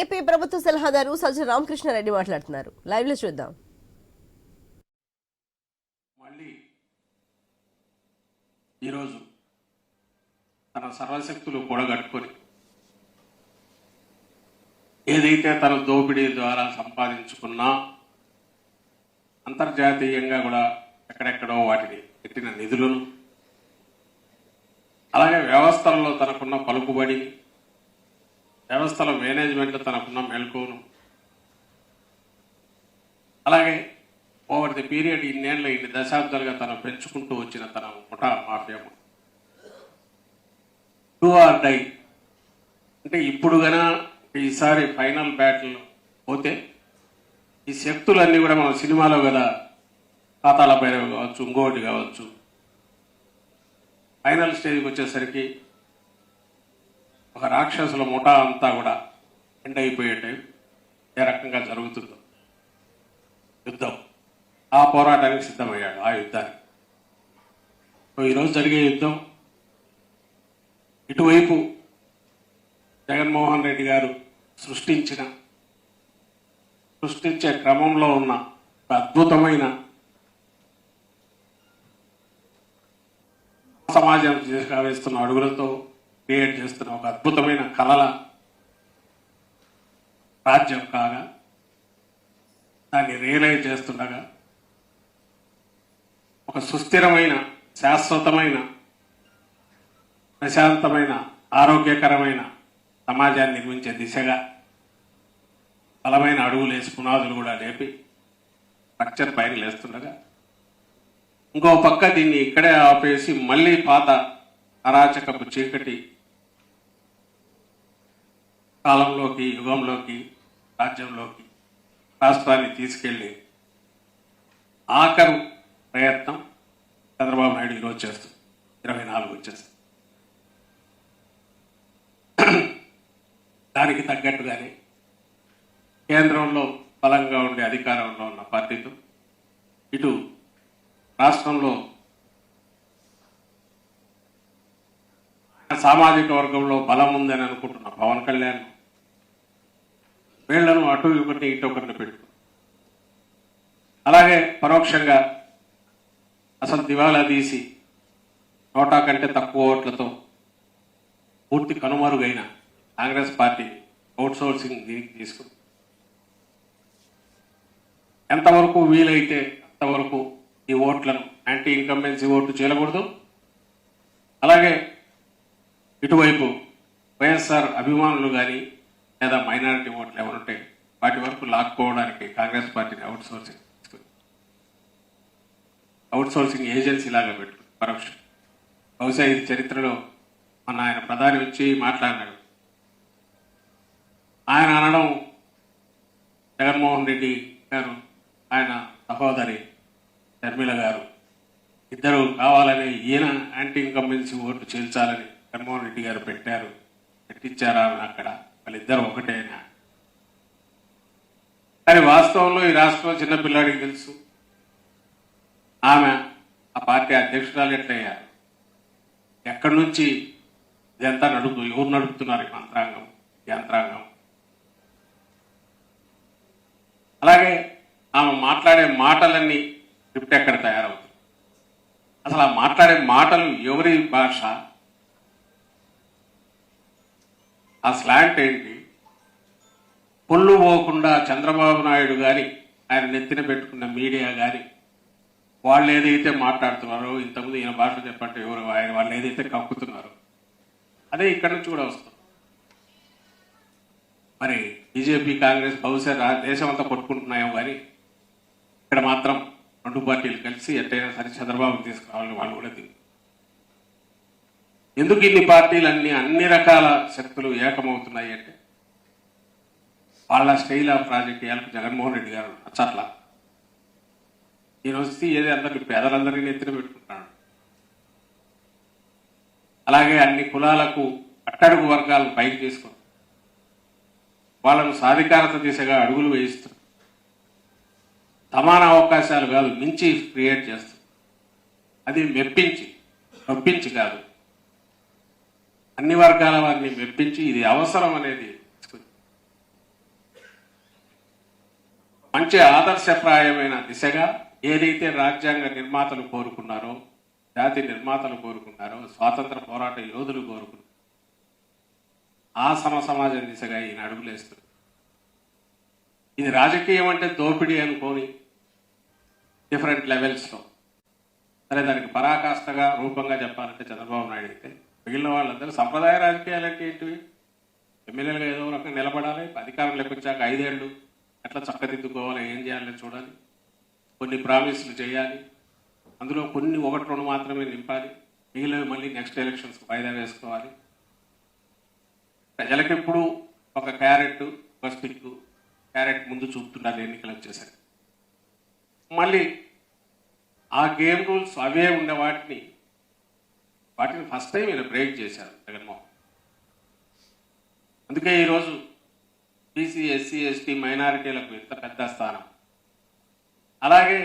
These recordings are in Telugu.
ఏపీ ప్రభుత్వ సలహాదారు సజ్జ రామకృష్ణారెడ్డి మాట్లాడుతున్నారు. లైవ్లో చూద్దాం. మళ్ళీ ఈరోజు తన సర్వశక్తులు కూడగట్టుకొని ఏదైతే తన దోపిడీ ద్వారా సంపాదించుకున్నా అంతర్జాతీయంగా కూడా ఎక్కడెక్కడో వాటిని పెట్టిన నిధులను అలాగే వ్యవస్థల్లో తనకున్న పలుకుబడి వ్యవస్థల మేనేజ్మెంట్ తనకున్న మెలకువను. అలాగే ఓవర్ ది పీరియడ్ ఇన్నేళ్ళ ఇన్ని దశాబ్దాలుగా తను పెంచుకుంటూ వచ్చిన తన ముఠా మాఫియా టూ ఆర్ డై. అంటే ఇప్పుడు గన ఈసారి ఫైనల్ బ్యాటిల్ పోతే ఈ శక్తులన్నీ కూడా మన సినిమాలో కదా పాతాల భైరవి కావచ్చు ఇంకోటి కావచ్చు. ఫైనల్ స్టేజ్కి వచ్చేసరికి ఒక రాక్షసుల ముఠా అంతా కూడా ఎండ్ అయిపోయే టైం ఏ రకంగా జరుగుతుందో. యుద్ధం. ఆ పోరాటానికి సిద్ధమయ్యాడు ఆ యుద్ధానికి. ఈరోజు జరిగే యుద్ధం ఇటువైపు జగన్మోహన్ రెడ్డి గారు సృష్టించిన సృష్టించే క్రమంలో ఉన్న ఒక అద్భుతమైన సమాజం వేస్తున్న అడుగులతో క్రియేట్ చేస్తున్న ఒక అద్భుతమైన కళల రాజ్యం కాగా దాన్ని రియలైజ్ చేస్తుండగా ఒక సుస్థిరమైన శాశ్వతమైన ప్రశాంతమైన ఆరోగ్యకరమైన సమాజాన్ని నిర్మించే దిశగా బలమైన అడుగులు వేసి పునాదులు కూడా లేపి స్ట్రక్చర్ పైన లేస్తుండగా ఇంకో పక్క దీన్ని ఇక్కడే ఆపేసి మళ్ళీ పాత అరాచకపు చీకటి కాలంలోకి యుగంలోకి రాజ్యంలోకి రాష్ట్రాన్ని తీసుకెళ్ళి ఆఖరు ప్రయత్నం చంద్రబాబు నాయుడు ఈరోజు చేస్తుంది. ఇరవై నాలుగు వచ్చేస్తుంది. దానికి తగ్గట్టుగానే కేంద్రంలో బలంగా ఉండే అధికారంలో ఉన్న పార్టీతో ఇటు రాష్ట్రంలో సామాజిక వర్గంలో బలం ఉందని అనుకుంటున్న. పవన్ కళ్యాణ్. వీళ్ళను అటు ఒకరిని ఇటు ఒకరిని పెట్టు అలాగే పరోక్షంగా అసలు దివాలా తీసి నోటా కంటే తక్కువ ఓట్లతో పూర్తి కనుమరుగైన కాంగ్రెస్ పార్టీ అవుట్ సోర్సింగ్ దీనికి తీసుకుంది. ఎంతవరకు వీలైతే అంతవరకు ఈ ఓట్లను యాంటీ ఇన్కంబెన్సీ ఓట్లు చేయకూడదు. అలాగే ఇటువైపు వైఎస్ఆర్ అభిమానులు కానీ లేదా మైనారిటీ ఓట్లు ఎవరుంటే వాటి వరకు లాక్కోవడానికి కాంగ్రెస్ పార్టీని outsourcing outsourcing agency లాగా పెట్టుకుంది పరోక్షం బహుశా ఇది చరిత్రలో మన ఆయన ప్రధాని వచ్చి మాట్లాడినాడు. ఆయన అనడం జగన్మోహన్ రెడ్డి గారు ఆయన సహోదరి షర్మిల గారు. ఇద్దరు కావాలని ఈయన యాంటీ ఇన్కంబెన్సీ ఓటు చేల్చాలని జగన్మోహన్ రెడ్డి గారు పెట్టారు పెట్టించారా అక్కడ వాళ్ళిద్దరు ఒకటేనా కానీ వాస్తవంలో ఈ రాష్ట్రంలో చిన్న పిల్లాడికి తెలుసు. ఆమె ఆ పార్టీ అధ్యక్షురాలు ఎట్లయ్యారు? ఎక్కడి నుంచి ఇదంతా నడుపు ఎవరు నడుపుతున్నారు మంత్రాంగం యంత్రాంగం? అలాగే ఆమె మాట్లాడే మాటలన్నీ ఎక్కడ తయారవుతుంది అసలు ఆ మాట్లాడే మాటలు ఎవరి భాష? ఆ స్లాంట్ ఏంటి? పొళ్ళు పోకుండా చంద్రబాబు నాయుడు గారి ఆయన నెత్తిన పెట్టుకున్న మీడియా గారి వాళ్ళు ఏదైతే మాట్లాడుతున్నారో ఇంతకుముందు ఈయన భాష చెప్పంటే ఎవరు ఆయన వాళ్ళు ఏదైతే కక్కుతున్నారో అదే ఇక్కడి నుంచి కూడా వస్తుంది. మరి బీజేపీ కాంగ్రెస్ బహుశా దేశం అంతా కొట్టుకుంటున్నాయో కానీ ఇక్కడ మాత్రం రెండు పార్టీలు కలిసి ఎట్టయినా సరే చంద్రబాబు తీసుకురావాలని వాళ్ళు కూడా దిగు ఎందుకు ఇన్ని పార్టీలు అన్ని అన్ని రకాల శక్తులు ఏకమవుతున్నాయి అంటే వాళ్ళ స్టైల్ ఆఫ్ రాజకీయాలకు జగన్మోహన్ రెడ్డి గారు అచ్చట్ల. ఈయన వస్తే ఏది అందరినీ పేదలందరినీ ఎత్తున పెట్టుకుంటాడు అలాగే అన్ని కులాలకు అట్టడుగు వర్గాలను పైకి తీసుకుని వాళ్ళను సాధికారత దిశగా అడుగులు వేయిస్తారు సమాన అవకాశాలు కాదు మించి క్రియేట్ చేస్తారు అది మెప్పించి నొప్పించి కాదు. అన్ని వర్గాల వారిని మెప్పించి ఇది అవసరం అనేది. మంచి ఆదర్శప్రాయమైన దిశగా ఏదైతే రాజ్యాంగ నిర్మాతలు కోరుకున్నారో జాతి నిర్మాతలు కోరుకున్నారో స్వాతంత్ర పోరాట యోధులు కోరుకున్నారు ఆ సమ సమాజం దిశగా ఈయన అడుగులేస్తుంది ఇది రాజకీయం అంటే దోపిడీ అనుకోని డిఫరెంట్ లెవెల్స్లో. సరే దానికి పరాకాష్ఠగా రూపంగా చెప్పాలంటే చంద్రబాబు నాయుడు అయితే మిగిలిన వాళ్ళందరూ సంప్రదాయ రాజకీయాలు అంటే ఏంటివి ఎమ్మెల్యేలుగా ఏదో ఒక రకంగా నిలబడాలి. అధికారం వచ్చాక ఐదేళ్ళు ఎట్లా చక్కదిద్దుకోవాలి. ఏం చేయాలని చూడాలి. కొన్ని ప్రామిస్లు చేయాలి. అందులో కొన్ని ఒకటి రెండు మాత్రమే నింపాలి. మిగిలినవి మళ్ళీ నెక్స్ట్ ఎలక్షన్స్ వాయిదా వేసుకోవాలి. ప్రజలకు ఎప్పుడు ఒక క్యారెట్ ఒక స్టిక్ క్యారెట్ ముందు చూపుతున్నారు ఎన్నికలు వచ్చేసరికి. మళ్ళీ ఆ గేమ్ రూల్స్ అవే ఉండే వాటిని వాటిని ఫస్ట్ టైం ఈయన బ్రేక్ చేశారు జగన్మోహన్. అందుకే ఈరోజు బీసీ ఎస్సీ ఎస్టీ మైనారిటీలకు ఇంత పెద్ద స్థానం. అలాగే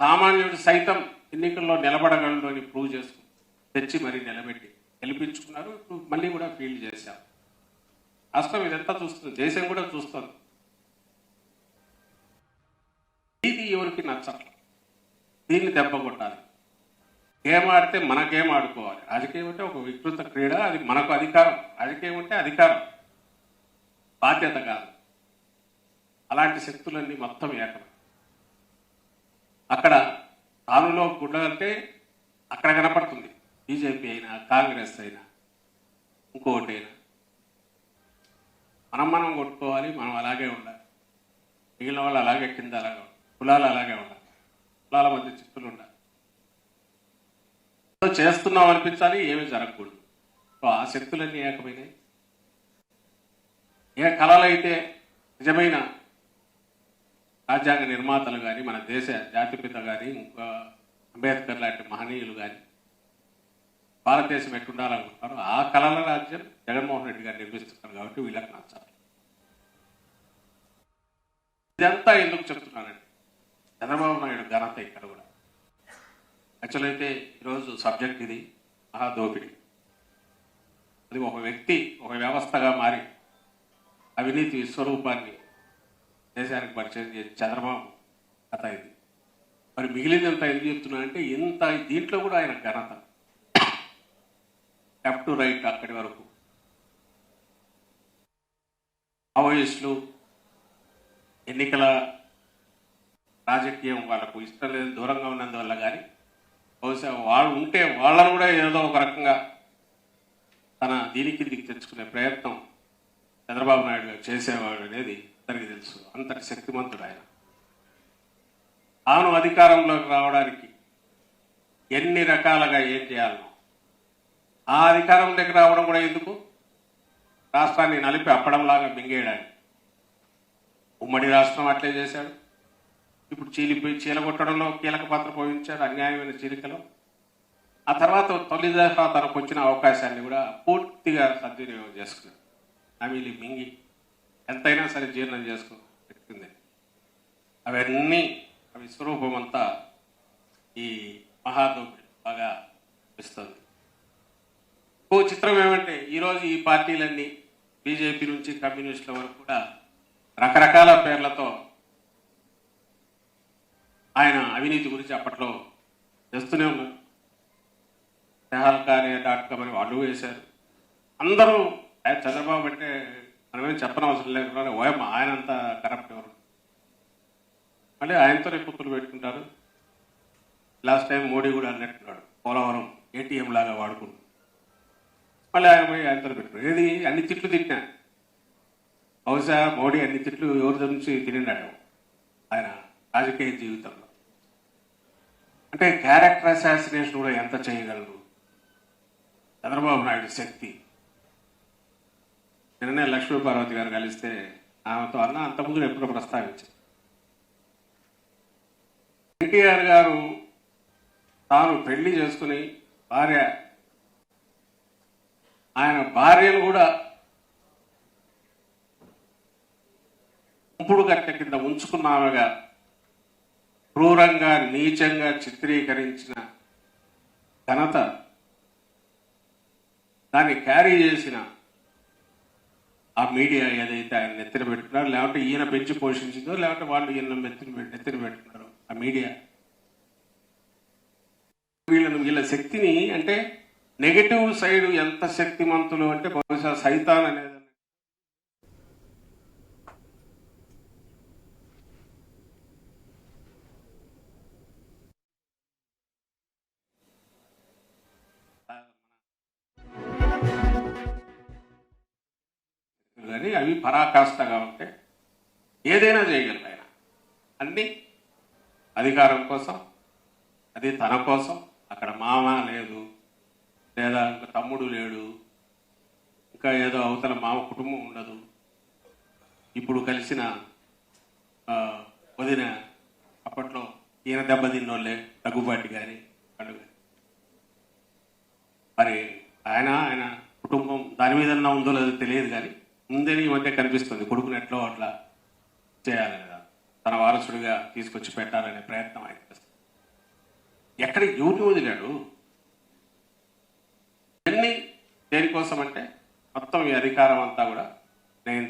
సామాన్యుడు సైతం ఎన్నికల్లో నిలబడగలడు అని ప్రూవ్ చేసుకుని తెచ్చి మరీ నిలబెట్టి గెలిపించుకున్నారు. ఇప్పుడు మళ్ళీ కూడా ఫీల్డ్ చేశారు. రాష్ట్రం ఇదంతా చూస్తుంది దేశం కూడా చూస్తుంది. ఇది ఎవరికి నచ్చట్లేదు దీన్ని దెబ్బ కొట్టాలి. గేమ్ ఆడితే మన గేమ్ ఆడుకోవాలి. రాజకీయం అంటే ఒక వికృత క్రీడ అది మనకు అధికారం. రాజకీయం అంటే అధికారం. బాధ్యత కాదు. అలాంటి శక్తులన్నీ మొత్తం ఏకం. అక్కడ తానులో గుడ్డంటే అక్కడ కనపడుతుంది. బీజేపీ అయినా కాంగ్రెస్ అయినా ఇంకోటి అయినా మనం మనం కొట్టుకోవాలి మనం అలాగే ఉండాలి. మిగిలిన వాళ్ళు అలాగే కింద అలాగే కులాలు అలాగే ఉండాలి. కులాల మధ్య చిక్కులు ఉండాలి. చేస్తున్నాం అనిపించాలి ఏమీ జరగకూడదు. ఆ శక్తులన్నీ ఏకమైనాయి. ఏ కళలైతే నిజమైన రాజ్యాంగ నిర్మాతలు కానీ మన దేశ జాతిపిత కానీ ఇంకా అంబేద్కర్ లాంటి మహనీయులు కానీ భారతదేశం ఎట్టుండాలనుకుంటారో ఆ కళల రాజ్యం జగన్మోహన్ రెడ్డి గారు నిర్మిస్తున్నారు కాబట్టి వీళ్ళకి నచ్చాలి. ఇదంతా ఎందుకు చెప్తున్నానండి చంద్రబాబు నాయుడు ఘనత ఇక్కడ కూడా. యాక్చువల్ అయితే ఈరోజు సబ్జెక్ట్ ఇది మహా దోపిడీ. అది ఒక వ్యక్తి ఒక వ్యవస్థగా మారి అవినీతి విశ్వరూపాన్ని దేశానికి పరిచయం చేసి చంద్రబాబు కథ ఇది. మరి మిగిలినంత ఎందుకు చెప్తున్నానంటే ఇంత దీంట్లో కూడా ఆయన ఘనత. లెఫ్ట్ టు రైట్ అక్కడి వరకు. మావోయిస్టులు ఎన్నికల రాజకీయం వాళ్ళకు ఇష్టం లేదు దూరంగా ఉన్నందువల్ల కానీ బహుశా వాళ్ళు ఉంటే వాళ్ళను కూడా ఏదో ఒక రకంగా తన దీనికి దిగి తెచ్చుకునే ప్రయత్నం చంద్రబాబు నాయుడు గారు చేసేవాడు అనేది అందరికీ తెలుసు. అంతటి శక్తిమంతుడు ఆయన. తాను అధికారంలోకి రావడానికి ఎన్ని రకాలుగా ఏం చేయాలనో ఆ అధికారం దగ్గర రావడం కూడా ఎందుకు? రాష్ట్రాన్ని నలిపి అప్పడంలాగా మింగేయడానికి. ఉమ్మడి రాష్ట్రం అట్లే చేశాడు. ఇప్పుడు చీలిపోయి చీలగొట్టడంలో కీలక పాత్ర పోషించాడు అన్యాయమైన చీలికలో. ఆ తర్వాత తొలి దఫా తనకు వచ్చిన అవకాశాన్ని కూడా పూర్తిగా సద్వినియోగం చేసుకున్నాడు నమిలి మింగి ఎంతైనా సరే జీర్ణం చేసుకో పెట్టింది అవన్నీ అవి స్వరూపం అంతా ఈ మహాదోపిడి బాగా ఇస్తుంది ఓ చిత్రం ఏమంటే ఈరోజు ఈ పార్టీలన్నీ బీజేపీ నుంచి కమ్యూనిస్టుల వరకు కూడా రకరకాల పేర్లతో ఆయన అవినీతి గురించి అప్పట్లో చేస్తూనే ఉన్నారు తెహల్కానే డాట్ కామ్ అని వాళ్ళు వేశారు. అందరూ ఆయన చంద్రబాబు అంటే మనమేం చెప్పనవసరం లేకుండా ఓయమ్మ ఆయన కరప్ట్ ఎవరు? మళ్ళీ ఆయనతోనే పొత్తులు పెట్టుకుంటారు. లాస్ట్ టైం మోడీ కూడా అన్నట్టున్నాడు పోలవరం ఏటీఎం లాగా వాడుకుంటు మళ్ళీ ఆయన పోయి ఆయనతో పెట్టుకున్నాడు ఏది? అన్ని తిట్లు తిట్టినా. బహుశా మోడీ అన్ని తిట్లు ఎవరి నుంచి తినినాడు ఆయన రాజకీయ జీవితంలో. అంటే క్యారెక్టర్ అసాసినేషన్ కూడా ఎంత చేయగలరు? చంద్రబాబు నాయుడు శక్తి. నిన్ననే లక్ష్మీ పార్వతి గారు కలిస్తే ఆమెతో అన్న అంతకుముందు ఎప్పుడో ప్రస్తావించారు ఎన్టీఆర్ గారు తాను పెళ్ళి చేసుకుని భార్య ఆయన భార్యను కూడా ఉంపుడు కట్టె కింద ఉంచుకున్నామగా క్రూరంగా నీచంగా చిత్రీకరించిన ఘనత దాన్ని క్యారీ చేసిన ఆ మీడియా ఏదైతే ఆయన నెత్తిన పెట్టుకున్నారో లేకపోతే ఈయన పెంచి పోషించిందో లేకపోతే వాళ్ళు ఈయన నెత్తిన పెట్టి- నెత్తిన పెట్టుకున్నారు ఆ మీడియా. వీళ్ళను వీళ్ళ శక్తిని అంటే నెగటివ్ సైడ్ ఎంత శక్తిమంతులు అంటే బహుశా సైతాన్ అనేది కానీ అవి పరాకాష్ఠగా ఉంటే ఏదైనా చేయగలరు ఆయన. అన్ని అధికారం కోసం అది తన కోసం అక్కడ మామ లేదు లేదా ఇంకా తమ్ముడు లేడు ఇంకా ఏదో అవతల మామ కుటుంబం ఉండదు. ఇప్పుడు కలిసిన వదిన అప్పట్లో ఈయన దెబ్బతిన్నోళ్ళే దగ్గుబాటి గారి పండుగ. మరి ఆయన ఆయన కుటుంబం దాని మీద ఉందో లేదో తెలియదు కానీ ఉందని ఈ మధ్య కనిపిస్తుంది. కొడుకుని ఎట్లో అట్లా చేయాలి కదా. తన వారసుడిగా తీసుకొచ్చి పెట్టాలనే ప్రయత్నం ఆయన చేస్తుంది ఎక్కడ యూని వదిలాడు? ఎన్ని దేనికోసం అంటే మొత్తం ఈ అధికారం అంతా కూడా నేను